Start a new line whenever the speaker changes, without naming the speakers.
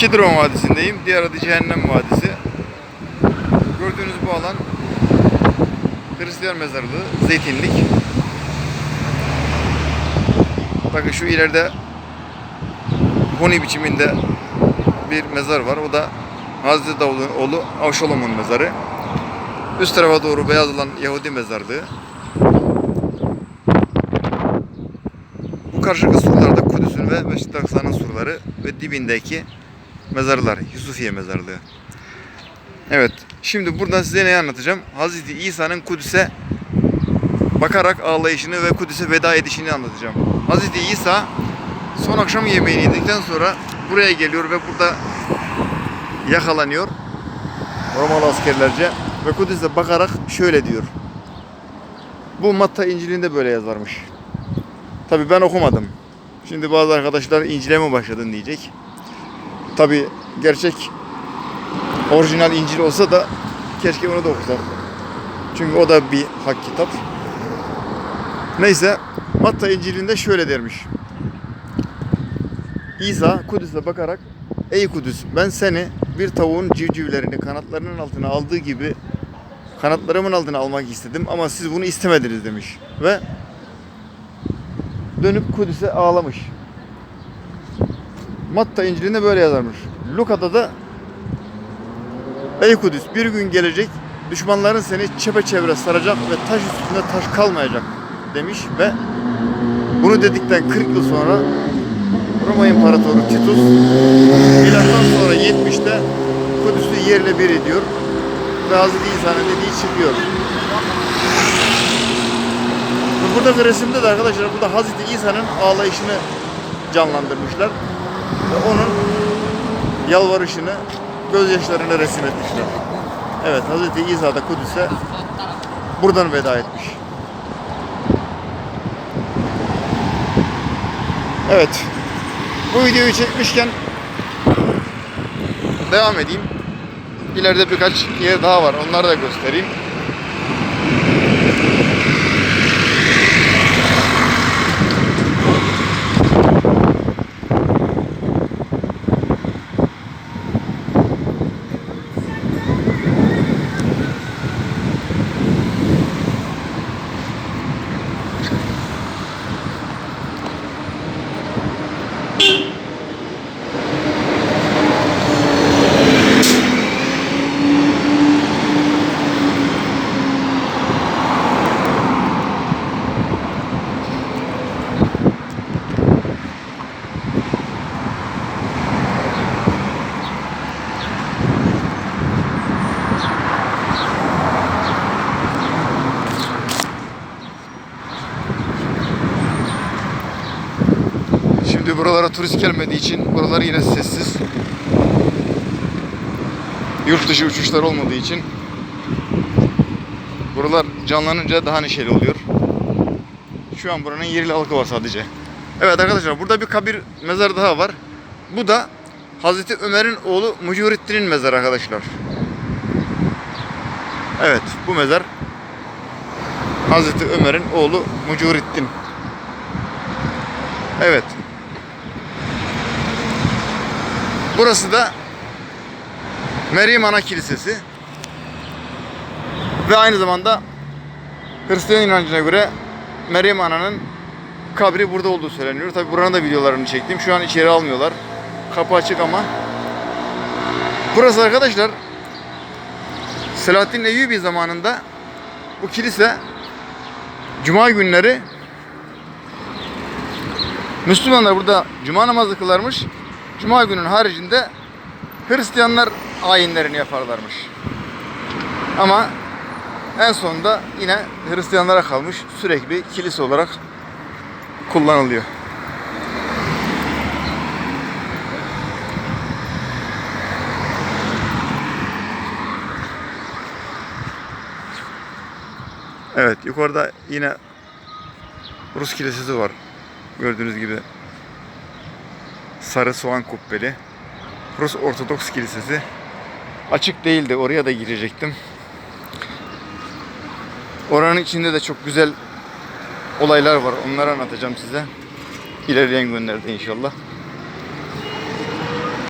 Kidron Vadisi'ndeyim. Diğer adı Cehennem Vadisi. Gördüğünüz bu alan Hristiyan mezarlığı, zeytinlik. Bakın şu ileride huni biçiminde bir mezar var. O da Hazreti Davud'un oğlu Avşalom'un mezarı. Üst tarafa doğru beyaz olan Yahudi mezarlığı. Bu karşılıklı surlarda Kudüs'ün ve Aksa'nın surları ve dibindeki mezarlar. Yusufiye mezarlığı. Evet. Şimdi buradan size neyi anlatacağım? Hazreti İsa'nın Kudüs'e bakarak ağlayışını ve Kudüs'e veda edişini anlatacağım. Hazreti İsa son akşam yemeğini yedikten sonra buraya geliyor ve burada yakalanıyor. Romalı askerlerce ve Kudüs'e bakarak şöyle diyor. Bu Matta İncil'inde böyle yazarmış. Tabi ben okumadım. Şimdi bazı arkadaşlar İncil'e mi başladın diyecek. Tabi gerçek orijinal İncil olsa da keşke onu da okusak. Çünkü o da bir hak kitap. Neyse Matta İncil'inde şöyle dermiş. İsa Kudüs'e bakarak Ey Kudüs ben seni bir tavuğun civcivlerini kanatlarının altına aldığı gibi kanatlarımın altına almak istedim ama siz bunu istemediniz demiş. Ve dönüp Kudüs'e ağlamış. Matta İncil'inde böyle yazarmış. Luka'da da Ey Kudüs bir gün gelecek düşmanların seni çepeçevre saracak ve taş üstünde taş kalmayacak demiş ve bunu dedikten 40 yıl sonra Roma İmparatoru Titus milattan sonra 70'te Kudüs'ü yerle bir ediyor ve Hazreti İsa'nın dediği çıkıyor. Buradaki resimde de arkadaşlar burada Hazreti İsa'nın ağlayışını canlandırmışlar ve onun yalvarışını gözyaşlarını resim etmişler. Evet Hazreti İsa da Kudüs'e buradan veda etmiş. Evet. Bu videoyu çekmişken devam edeyim. İleride birkaç yer daha var. Onları da göstereyim. Şimdi buralara turist gelmediği için buralar yine sessiz. Yurt dışı uçuşlar olmadığı için buralar canlanınca daha neşeli oluyor. Şu an buranın yerli halkı var sadece. Evet arkadaşlar burada bir kabir mezar daha var. Bu da Hazreti Ömer'in oğlu Mucurettin'in mezarı arkadaşlar. Evet bu mezar Hazreti Ömer'in oğlu Mucurettin. Evet. Burası da Meryem Ana Kilisesi. Ve aynı zamanda Hristiyan inancına göre Meryem Ana'nın kabri burada olduğu söyleniyor. Tabi buranın da videolarını çektim. Şu an içeri almıyorlar. Kapı açık ama. Burası arkadaşlar Selahaddin Eyyubi zamanında bu kilise Cuma günleri Müslümanlar burada cuma namazı kılarmış. Cuma günün haricinde Hristiyanlar ayinlerini yaparlarmış. Ama en sonunda yine Hristiyanlara kalmış sürekli kilise olarak kullanılıyor. Evet yukarıda yine Rus kilisesi var. Gördüğünüz gibi sarı soğan kubbeli. Rus Ortodoks Kilisesi. Açık değildi. Oraya da girecektim. Oranın içinde de çok güzel olaylar var. Onları anlatacağım size. İlerleyen günlerde inşallah.